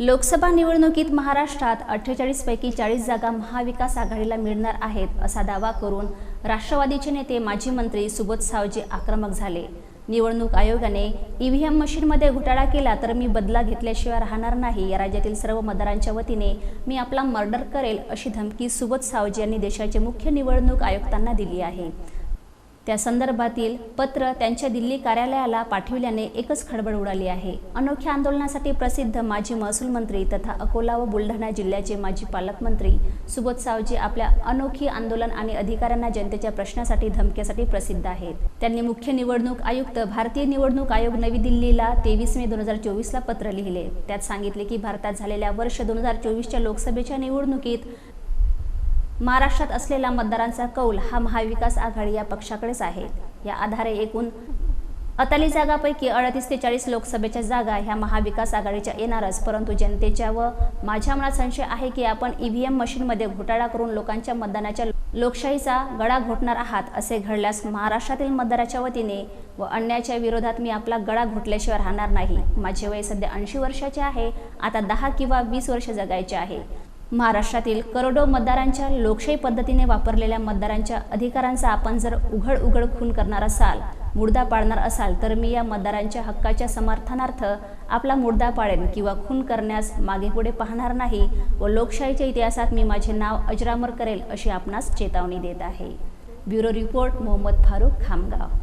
लोकसभा निवडणुकीत महाराष्ट्रात अठ्ठेचाळीसपैकी चाळीस जागा महाविकास आघाडीला मिळणार आहेत असा दावा करून राष्ट्रवादीचे नेते माजी मंत्री सुबोध सावजी आक्रमक झाले. निवडणूक आयोगाने ईव्हीएम मशीनमध्ये घोटाळा केला तर मी बदला घेतल्याशिवाय राहणार नाही. या राज्यातील सर्व मतदारांच्या वतीने मी आपला मर्डर करेल अशी धमकी सुबोध सावजी यांनी देशाचे मुख्य निवडणूक आयुक्तांना दिली आहे. त्या संदर्भातील पत्र त्यांच्या दिल्ली कार्यालयाला पाठविल्याने एकच खळबळ उडाली आहे. अनोख्या आंदोलनासाठी प्रसिद्ध माजी महसूल मंत्री तथा अकोला व बुलढाणा जिल्ह्याचे माजी पालकमंत्री सुबोध सावजी आपल्या अनोखी आंदोलन आणि अधिकाऱ्यांना जनतेच्या प्रश्नासाठी धमक्यासाठी प्रसिद्ध आहेत. त्यांनी मुख्य निवडणूक आयुक्त भारतीय निवडणूक आयोग नवी दिल्लीला तेवीस मे दोन हजार चोवीसला पत्र लिहिले. त्यात सांगितले की भारतात झालेल्या वर्ष दोन हजार चोवीसच्या लोकसभेच्या निवडणुकीत महाराष्ट्रात असलेला मतदारांचा कौल हा महाविकास आघाडी या पक्षाकडेच आहे. या आधारे एकूण अताली जागापैकी अडतीस ते चाळीस लोकसभेच्या जागा ह्या महाविकास आघाडीच्या येणारच. परंतु जनतेच्या व माझ्या मनात संशय आहे की आपण ईव्हीएम मशीनमध्ये घोटाळा करून लोकांच्या मतदानाच्या लोकशाहीचा गळा घोटणार आहात असे घडल्यास महाराष्ट्रातील मतदाराच्या वतीने व अन्यायाच्या विरोधात मी आपला गळा घोटल्याशिवाय राहणार नाही. माझे वय सध्या ऐंशी वर्षाचे आहे आता दहा किंवा वीस वर्ष जगायचे आहे. महाराष्ट्रातील करोडो मतदारांच्या लोकशाही पद्धतीने वापरलेल्या मतदारांच्या अधिकारांचा आपण जर उघड उघड खून करणार असाल मुर्दा पाळणार असाल तर मी या मतदारांच्या हक्काच्या समर्थनार्थ आपला मुर्दा पाळेन किंवा खून करण्यास मागे पुढे पाहणार नाही व लोकशाहीच्या इतिहासात मी माझे नाव अजरामर करेल अशी आपणास चेतावणी देत आहे. Bureau report Mohammad Farooq Khamgaon.